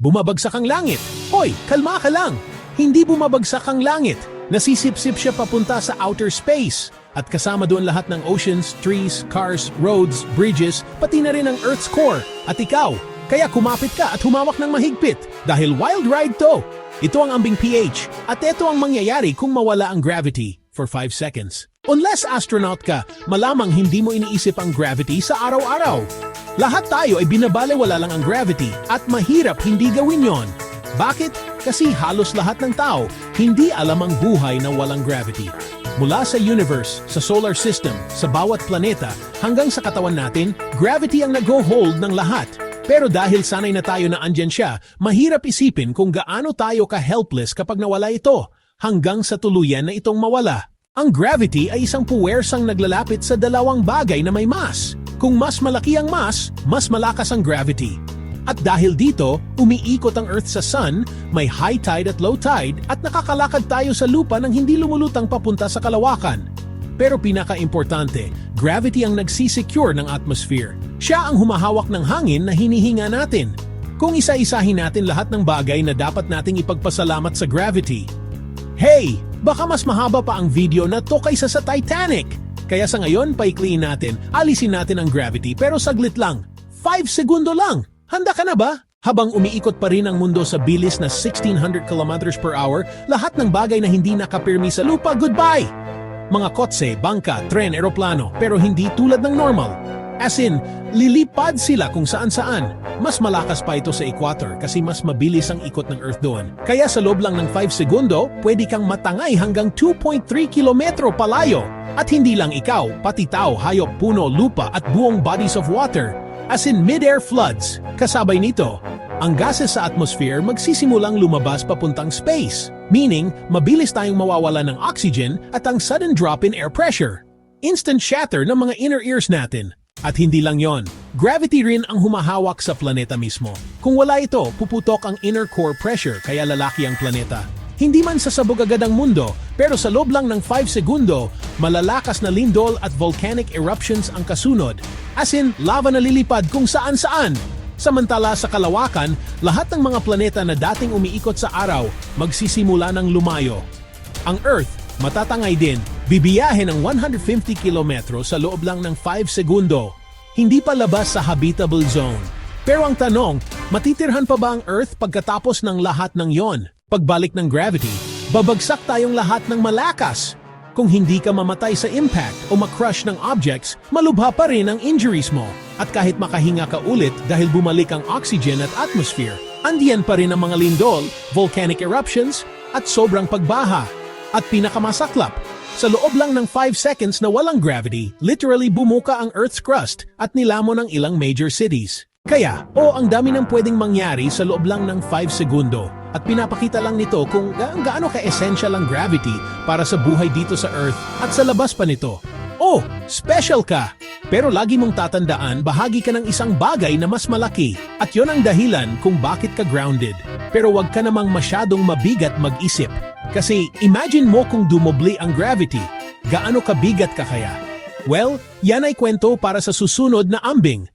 bumabagsak ang langit. Hoy, kalma ka lang. Hindi bumabagsak ang langit. Nasisipsip siya papunta sa outer space. At kasama doon lahat ng oceans, trees, cars, roads, bridges, pati na rin ang Earth's core. At ikaw, kaya kumapit ka at humawak ng mahigpit dahil wild ride to. Ito ang ambing pH at ito ang mangyayari kung mawala ang gravity for 5 seconds. Unless astronaut ka, malamang hindi mo iniisip ang gravity sa araw-araw. Lahat tayo ay binabalewala lang ang gravity at mahirap hindi gawin yon. Bakit? Kasi halos lahat ng tao hindi alam ang buhay na walang gravity. Mula sa universe, sa solar system, sa bawat planeta, hanggang sa katawan natin, gravity ang nag-hold ng lahat. Pero dahil sanay na tayo na andyan siya, mahirap isipin kung gaano tayo ka-helpless kapag nawala ito, hanggang sa tuluyan na itong mawala. Ang gravity ay isang puwersang naglalapit sa dalawang bagay na may mass. Kung mas malaki ang mass, mas malakas ang gravity. At dahil dito, umiikot ang Earth sa Sun, may high tide at low tide at nakakalakad tayo sa lupa nang hindi lumulutang papunta sa kalawakan. Pero pinaka-importante, gravity ang nagsisecure ng atmosphere. Siya ang humahawak ng hangin na hinihinga natin. Kung isa-isahin natin lahat ng bagay na dapat nating ipagpasalamat sa gravity. Hey! Baka mas mahaba pa ang video na to kaysa sa Titanic! Kaya sa ngayon, paikliin natin, alisin natin ang gravity pero saglit lang. 5 segundo lang! Handa ka na ba? Habang umiikot pa rin ang mundo sa bilis na 1600 km per hour, lahat ng bagay na hindi nakapirmi sa lupa, goodbye! Mga kotse, bangka, tren, eroplano, pero hindi tulad ng normal. As in, lilipad sila kung saan-saan. Mas malakas pa ito sa equator kasi mas mabilis ang ikot ng Earth doon. Kaya sa loob lang ng 5 segundo, pwede kang matangay hanggang 2.3 kilometro palayo. At hindi lang ikaw, pati tao, hayop, puno, lupa at buong bodies of water. As in mid-air floods. Kasabay nito, ang gases sa atmosphere magsisimulang lumabas papuntang space. Meaning, mabilis tayong mawawala ng oxygen at ang sudden drop in air pressure. Instant shatter ng mga inner ears natin. At hindi lang yon, gravity rin ang humahawak sa planeta mismo. Kung wala ito, puputok ang inner core pressure kaya lalaki ang planeta. Hindi man sasabog agad ang mundo, pero sa loob lang ng 5 segundo, malalakas na lindol at volcanic eruptions ang kasunod. As in, lava na lilipad kung saan-saan. Samantala sa kalawakan, lahat ng mga planeta na dating umiikot sa araw, magsisimula ng lumayo. Ang Earth, matatangay din, bibiyahe ng 150 kilometro sa loob lang ng 5 segundo. Hindi pa labas sa habitable zone. Pero ang tanong, matitirhan pa ba ang Earth pagkatapos ng lahat ng yon? Pagbalik ng gravity, babagsak tayong lahat ng malakas. Kung hindi ka mamatay sa impact o makrush ng objects, malubha pa rin ang injuries mo. At kahit makahinga ka ulit dahil bumalik ang oxygen at atmosphere, andiyan pa rin ang mga lindol, volcanic eruptions, at sobrang pagbaha. At pinakamasaklap, sa loob lang ng 5 seconds na walang gravity, literally bumuka ang Earth's crust at nilamon ng ilang major cities. Kaya, o ang dami ng pwedeng mangyari sa loob lang ng 5 segundo. At pinapakita lang nito kung ga- gaano ka-essential ang gravity para sa buhay dito sa Earth at sa labas pa nito. Oh, special ka! Pero lagi mong tatandaan, bahagi ka ng isang bagay na mas malaki. At yon ang dahilan kung bakit ka grounded. Pero wag ka namang masyadong mabigat mag-isip. Kasi imagine mo kung dumobli ang gravity. Gaano kabigat ka kaya? Well, yan ay kwento para sa susunod na ambing.